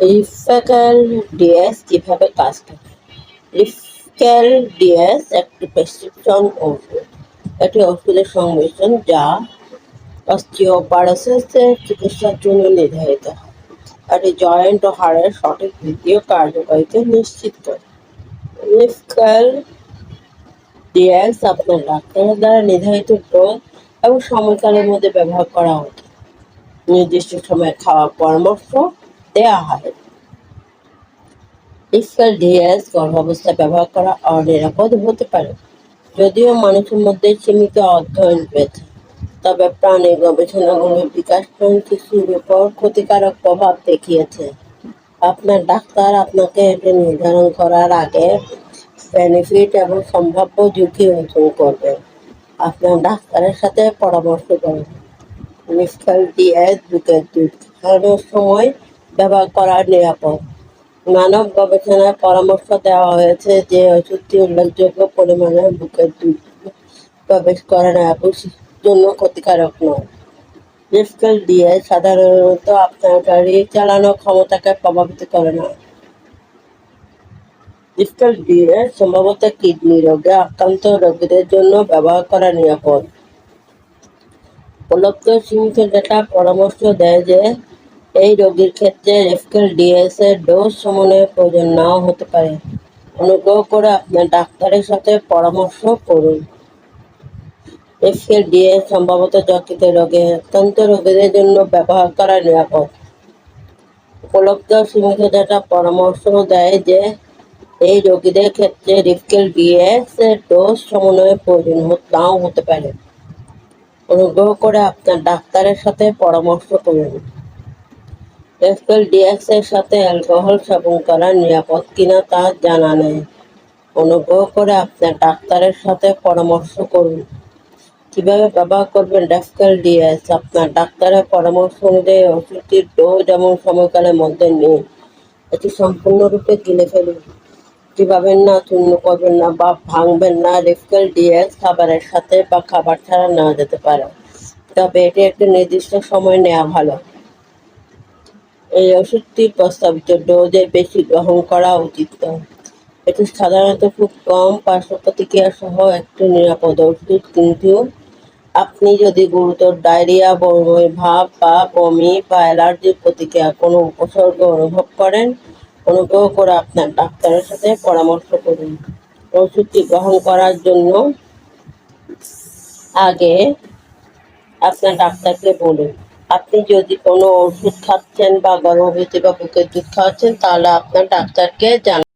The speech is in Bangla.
লিফক্যাল ডিএস কীভাবে কাজ করে। লিফক্যাল ডিএস একটি প্রেসক্রিপশন ওষুধ এটি ওষুধের সংমিশ্রণ যা অস্টিওপারোসিসের চিকিৎসার জন্য নির্ধারিত হয়। এটি জয়েন্ট ও হাড়ের সঠিক বৃদ্ধি ও কার্যকারিতা নিশ্চিত করে। লিফক্যাল ডিএস আপনার ডাক্তারের দ্বারা নির্ধারিত ডোজ এবং সময়কালের মধ্যে ব্যবহার করা উচিত। নির্দিষ্ট সময়ে খাওয়ার পরামর্শ দেওয়া হয়। ইফকাল ডিএস গর্ভাবস্থায় ব্যবহার করা অনিরাপদ হতে পারে। যদিও মানুষের মধ্যে সীমিত অধ্যয়ন পেয়েছে তবে প্রাণী গবেষণাগুলো বিকাশমান শিশুর উপর ক্ষতিকারক প্রভাব দেখিয়েছে। আপনার ডাক্তার আপনাকে এটি নির্ধারণ করার আগে বেনিফিট এবং সম্ভাব্য ঝুঁকি অর্জন করবেন আপনার ডাক্তারের সাথে পরামর্শ করুন। মিসকাল ডিএস বুকের দুধ খাওয়ানোর সময় ব্যবহার করা নিরাপদ। মানব গবেষণায় পরামর্শ দেওয়া হয়েছে যে ওষুধটি উল্লেখযোগ্য পরিমাণে বুকের দুধ প্রবেশ করে না এবং জন্য ক্ষতিকারক নয়। মিসকাল দিয়ে সাধারণত আপনার গাড়ি চালানোর ক্ষমতাকে প্রভাবিত করে না। ডিজিটাল ডিএস সম্ভবত কিডনি রোগে আক্রান্ত রোগীদের জন্য ব্যবহার করা নিরাপদ। উপলব্ধ সীমিত ডেটা পরামর্শ দেয় যে এই রোগীর ক্ষেত্রে রেফকেল ডিএস এর ডোজ সমন্বয়ের প্রয়োজন নাও হতে পারে। অনুগ্রহ করে আপনার ডাক্তারের সাথে পরামর্শ করুন। রেফকেল ডিএস সম্ভবত যকৃত রোগে, অত্যন্ত রোগীদের জন্য ব্যবহার করা নিরাপদ। উপলব্ধ সীমিত ডেটা পরামর্শ দেয় যে, এই রোগীদের ক্ষেত্রে রিফকেল ডিএক্স এর ডোজ সমন্বয়ের প্রয়োজন নাও হতে পারে। অনুগ্রহ করে আপনার ডাক্তারের সাথে পরামর্শ করুন। রিফকেল ডিএক্স এর সাথে অ্যালকোহল সেবন করা নিরাপদ কিনা তা জানা নেই। অনুগ্রহ করে আপনার ডাক্তারের সাথে পরামর্শ করুন। কীভাবে ব্যবহার করবেন ডেফকেল ডিএস আপনার ডাক্তারের পরামর্শ অনুযায়ী ওষুধটির ডোজ এবং সময়কালের মধ্যে নিন। এটি সম্পূর্ণরূপে কিনে ফেলুন। চিবাবেন না চূর্ণ করবেন না বা ভাঙবেন না রিফকেল ডিএস খাবারের সাথে বা খাবার ছাড়া নেওয়া যেতে পারে। তবে এটি একটি নির্দিষ্ট সময় নেওয়া ভালো। এই ওষুধটি প্রস্তাবিত ডোজে বেশি গ্রহণ করা উচিত নয়। এটি সাধারণত খুব কম পার্শ্ব প্রতিক্রিয়া সহ একটি নিরাপদ ওষুধ, কিন্তু আপনি যদি গুরুতর ডায়রিয়া, বমি, ভাব বা বমি বা অ্যালার্জির প্রতিক্রিয়া কোনো উপসর্গ অনুভব করেন, অনুগ্রহ করে আপনার ডাক্তারের সাথে পরামর্শ করুন। ওষুধটি গ্রহণ করার জন্য আগে আপনার ডাক্তারকে বলুন। আপনি যদি কোনো ওষুধ খাচ্ছেন বা গর্ভবতী বা বুকের দুধ খাওয়াচ্ছেন, তাহলে আপনার ডাক্তারকে জানান।